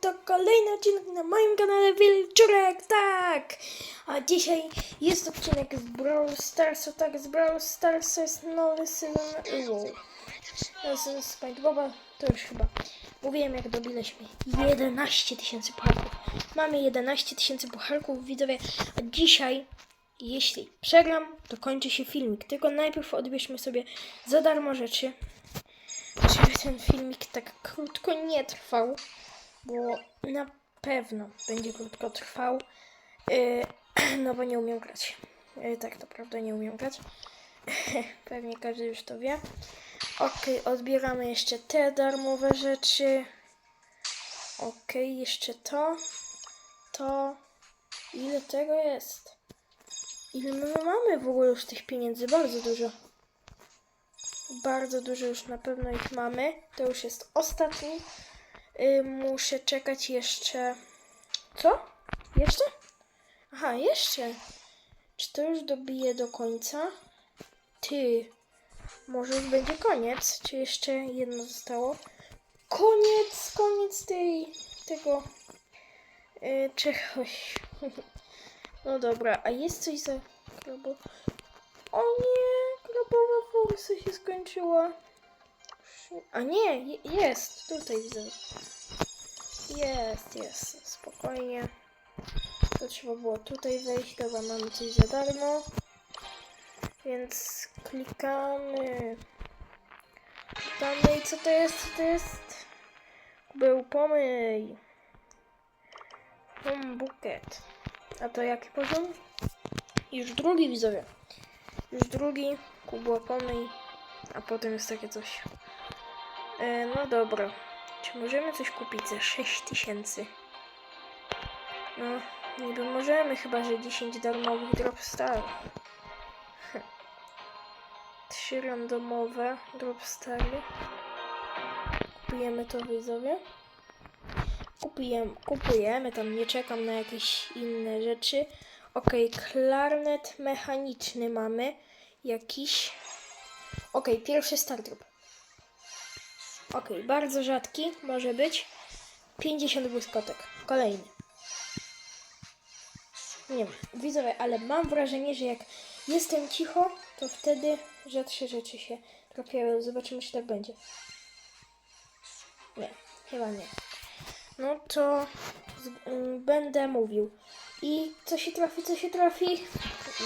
to kolejny odcinek na moim kanale Wilczurek, tak! A dzisiaj jest odcinek z Brawl Stars, tak, z Brawl Stars to jest nowy sezon, wow. Sezon SpongeBoba, to już chyba mówiłem jak dobiliśmy 11 tysięcy pucharków. Mamy 11 tysięcy pucharków, widzowie, a dzisiaj, jeśli przegram, to kończy się filmik, tylko najpierw odbierzmy sobie za darmo rzeczy żeby ten filmik tak krótko nie trwał, bo na pewno będzie krótko trwał, yy, no bo nie umiem grać. Yy, tak naprawdę nie umiem grać. Pewnie każdy już to wie. Ok, odbieramy jeszcze te darmowe rzeczy. Ok, jeszcze to. To. Ile tego jest? Ile my mamy w ogóle już tych pieniędzy? Bardzo dużo. Bardzo dużo już na pewno ich mamy. To już jest ostatni. Y, muszę czekać jeszcze. Co? Jeszcze? Aha, jeszcze. Czy to już dobiję do końca? Ty. Może już będzie koniec? Czy jeszcze jedno zostało? Koniec, koniec tej, tego yy, czegoś. No dobra, a jest coś za. O nie, krabowa forsa się skończyła. A nie, je- jest, tutaj widzę. Jest, jest, spokojnie. To trzeba było tutaj wejść, dobra, mamy coś za darmo. Więc klikamy. Klikamy i co to jest, co to jest? Był pomyj. Home bucket. A to jaki poziom? Już drugi widzowie. Już drugi, kubła pomyj, a potem jest takie coś. E, no dobra. Czy możemy coś kupić za 6 tysięcy? No, niby możemy, chyba że 10 darmowych dropstar. Trzy randomowe dropstary. Kupujemy to widzowie. Kupujemy, kupujemy, tam nie czekam na jakieś inne rzeczy. Ok, klarnet mechaniczny mamy. Jakiś. Ok, pierwszy stardrop. Ok, bardzo rzadki może być. 50 błyskotek. Kolejny. Nie wiem, widzowie, ale mam wrażenie, że jak jestem cicho, to wtedy rzadsze rzeczy się trafiają. Zobaczymy, czy tak będzie. Nie, chyba nie. No to mm, będę mówił. I co się trafi, co się trafi?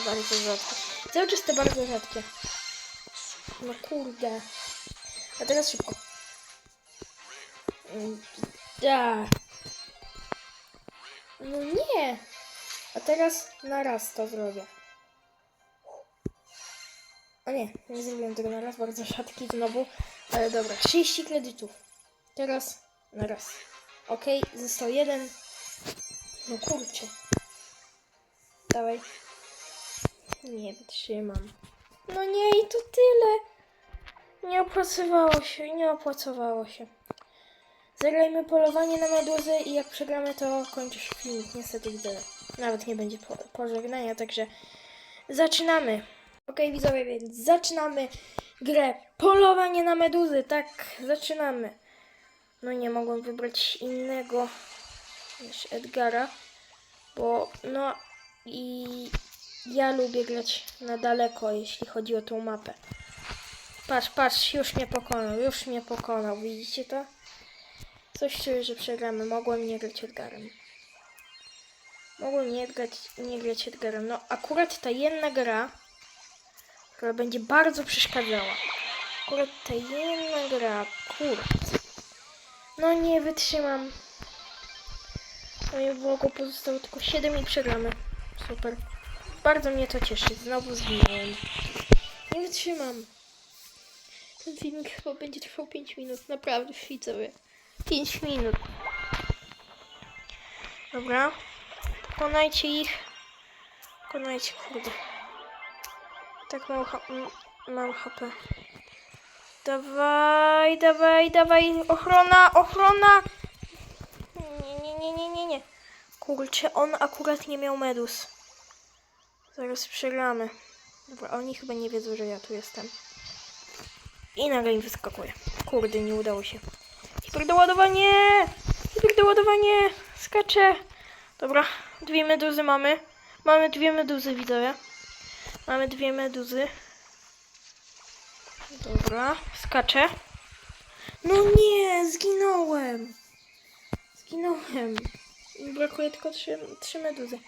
Bardzo rzadko. Cały czas te bardzo rzadkie. No kurde. A teraz szybko. Da. No nie. A teraz na raz to zrobię. O nie, nie zrobiłem tego na raz, bardzo rzadki znowu. Ale dobra, 30 kredytów. Teraz na raz. Ok, został jeden. No kurczę. Dawaj. Nie wytrzymam. No nie i to tyle. Nie opłacowało się, nie opłacowało się. Zagrajmy polowanie na meduzę i jak przegramy to kończy się filmik. Niestety widzę. Nawet nie będzie po, pożegnania, także zaczynamy. Okej widzowie, więc zaczynamy grę polowanie na meduzy. Tak, zaczynamy. No nie mogłem wybrać innego niż Edgara, bo no i ja lubię grać na daleko, jeśli chodzi o tą mapę. Patrz, patrz, już mnie pokonał, już mnie pokonał, widzicie to? Coś czuję, że przegramy, mogłem nie grać Edgarem. Mogłem nie grać, nie grać Edgarem. No akurat ta jedna gra, która będzie bardzo przeszkadzała. Akurat ta jedna gra, kurde. No nie wytrzymam. Moje vlogu pozostało tylko 7 i przegramy. Super. Bardzo mnie to cieszy. Znowu zginąłem. Nie wytrzymam. Ten filmik chyba będzie trwał 5 minut. Naprawdę, widzowie. 5 minut. Dobra. Pokonajcie ich. Pokonajcie, kurde. Tak mam, ha- mam HP. Dawaj, dawaj, dawaj. Ochrona, ochrona. Nie, nie, nie, nie, nie, nie. Kurczę, on akurat nie miał medus. Zaraz przegramy. Dobra, oni chyba nie wiedzą, że ja tu jestem. I nagle im wyskakuje. Kurde, nie udało się. Hiperdoładowanie! Kurde, ładowanie. Skacze. Dobra, dwie meduzy mamy. Mamy dwie meduzy, widzowie. Mamy dwie meduzy. Dobra, skaczę. No nie, zginąłem. Zginąłem. Brakuje tylko trzy, trzy meduzy.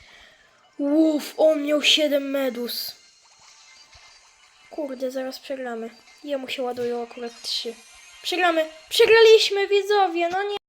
Łuf, on miał siedem meduz. Kurde, zaraz przegramy. Jemu się ładują akurat trzy. Przegramy. Przegraliśmy, widzowie, no nie.